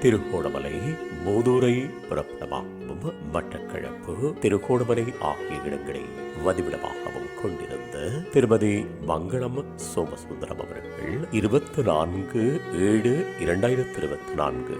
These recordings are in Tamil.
திருகோணமலை மூதூரை பிறப்பிடமாகவும் மட்டக்களப்பு திருகோணமலை ஆகிய இடங்களை வதிவிடமாகவும் கொண்டிருந்த திருமதி மங்களம் சோமசுந்தரம் அவர்கள் இருபத்தி நான்கு ஏழு இரண்டாயிரத்தி இருபத்தி நான்கு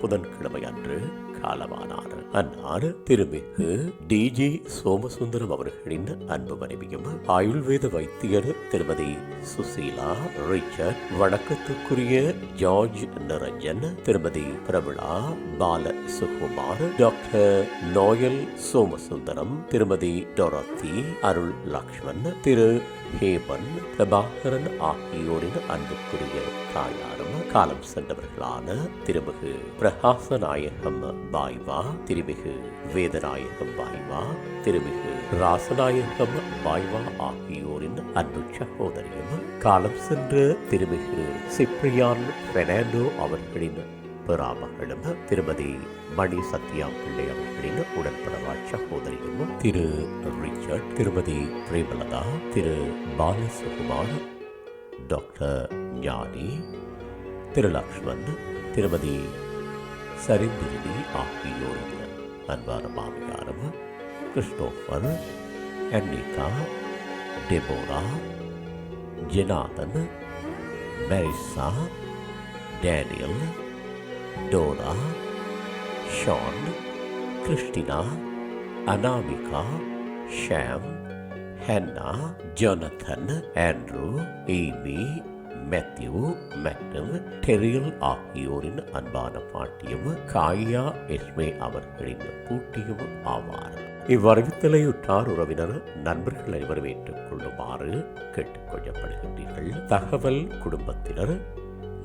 புதன்கிழமை அன்று காலமானார். அன்னார் திருமிகு டிஜி சோமசுந்தரம் அவர்களின் அன்பு மனைவியும் ஆயுர்வேத வைத்தியர் திருமதி சுசீலா ரிச்சர்ட் வணக்கத்துக்குரிய ஜார்ஜ் நிரஞ்சன் திருமதி பிரபுளா பால சுகுமார் டாக்டர் நோயல் சோமசுந்தரம் திருமதி டொரத்தி அருள் லக்ஷ்மண் திரு ஹேமன் பிரபாகரன் ஆகியோரின் அன்புக்குரிய தாயாரும் காலம் சென்றவர்களான திருமிகு பிரகாசநாயகம் பாய்வா திருமிகு வேதநாயகம் பாய்வா திருமிகு ராசநாயகம் பாய்வா ஆகியோரின் அன்பு சகோதரியும் காலம் சென்ற திருமிகு சிப்ரியான் பெர்னாண்டோ அவர்களின் பெறாமகளும் திருமதி மணி சத்யா பிள்ளை அவர்களின் உடன்படவா சகோதரியும் திரு ரிச்சர்ட் திருமதி பிரேமலதா திரு பாலசுகுமார் டாக்டர் ஞானி திரு லக்ஷ்மண் திருமதி சரிந்திருதி ஆகியோரது அன்பான மாமியாரும் Christopher Annika Deborah Jonathan Marisa Daniel Donna Shaun Christina Anamika Sham Henna Jonathan Andrew Amy Matthew மேக்டம் டெரியல் ஆகியோரின் அன்பான பாட்டியும் காயா எஸ்மே அவர்களின் பூட்டியும் ஆவார். இவ்வறிவித்தலையுற்றார் உறவினர் நண்பர்கள் அனைவரும் ஏற்றுக் கொள்ளுமாறு கேட்டுக்கொள்ளப்படுகின்றீர்கள். தகவல் குடும்பத்தினர்